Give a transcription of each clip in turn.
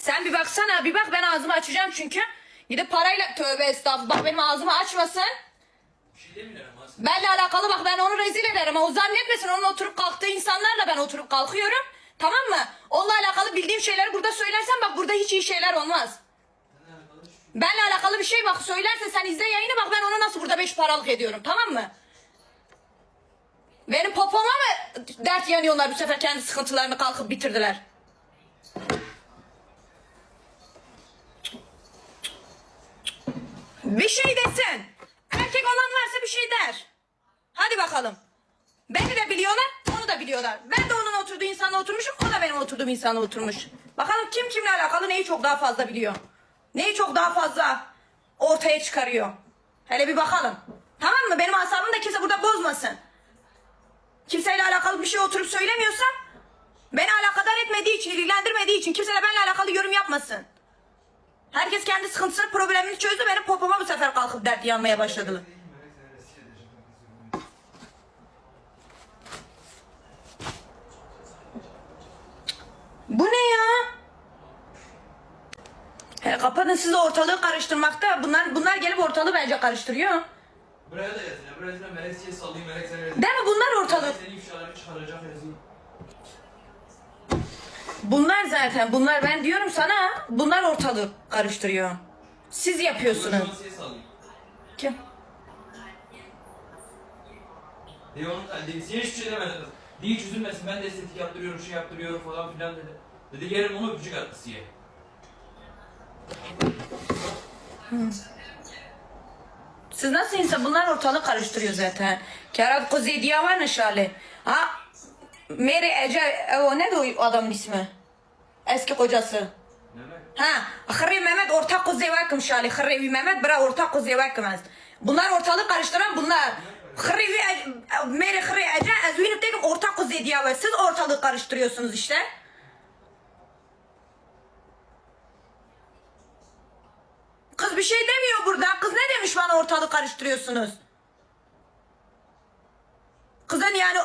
Sen bir baksana bir bak ben ağzımı açacağım çünkü. Gidip parayla tövbe estağfurullah benim ağzımı açmasın. Benle alakalı bak ben onu rezil ederim. O zannetmesin onun oturup kalktığı insanlarla ben oturup kalkıyorum. Tamam mı? Onunla alakalı bildiğim şeyleri burada söylersen bak burada hiç iyi şeyler olmaz. Benle alakalı bir şey bak söylerse sen izle yayını bak ben ona nasıl burada beş paralık ediyorum tamam mı? Benim popoma mı dert yanıyorlar bu sefer kendi sıkıntılarını kalkıp bitirdiler. Bir şey desin. Erkek olan varsa bir şey der. Hadi bakalım. Beni de biliyorlar, onu da biliyorlar. Ben de onun oturduğu insanla oturmuşum, o da benim oturduğum insanla oturmuş. Bakalım kim kimle alakalı neyi çok daha fazla biliyor. Neyi çok daha fazla ortaya çıkarıyor. Hele bir bakalım. Tamam mı? Benim asabımı da kimse burada bozmasın. Kimseyle alakalı bir şey oturup söylemiyorsam beni alakadar etmediği için, ilgilendirmediği için kimse de benimle alakalı yorum yapmasın. Herkes kendi sıkıntısını, problemini çözdü. Benim popoma bu sefer kalkıp dert yanmaya başladı. Bu ne ya? He, kapatın siz ortalığı karıştırmakta. Bunlar bunlar gelip ortalığı bence karıştırıyor. Buraya da yazın ya. Buraya yazın. Melek sallayayım. Melek seni rezil. Değil mi? Bunlar ortalığı. Seni ifşalarını çıkaracak yazın. Bunlar zaten. Bunlar ben diyorum sana. Bunlar ortalığı karıştırıyor. Siz yapıyorsunuz. Kim? Diye onun dedi, size hiçbir şey demedi. Diye hiç üzülmesin ben de estetik yaptırıyorum, şey yaptırıyorum falan filan dedi. Dedi yerim onu öpücük attı siye. Siz nasıl insan? Bunlar ortalığı karıştırıyor zaten. Kerem Kuzey diye var mı Şale? Ha? Mary Ece, e, o ne o adamın ismi? Eski kocası. Ha, Hırri Mehmet ortak kuzey vakım şali. Hırri Mehmet bira ortak kuzey vakım az. Bunlar ortalığı karıştıran bunlar. Hırri Mary Hırri Ece ezvinip tekim ortak kuzey diye var. Siz ortalığı karıştırıyorsunuz işte. Kız bir şey demiyor burada. Kız ne demiş bana ortalığı karıştırıyorsunuz? Kızın yani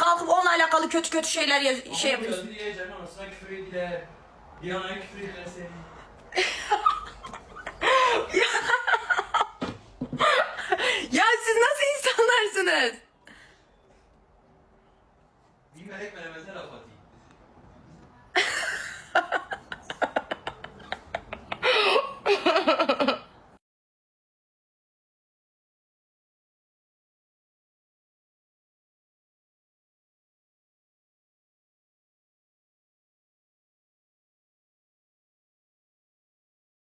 kalkıp onunla alakalı kötü kötü şeyler yaz şey Ama şey yapıyorsun. Özür dileyeceğim ama sana küfür ediler. Diyana'ya küfür ediler seni. ya siz nasıl insanlarsınız? Bir melek melemese laf.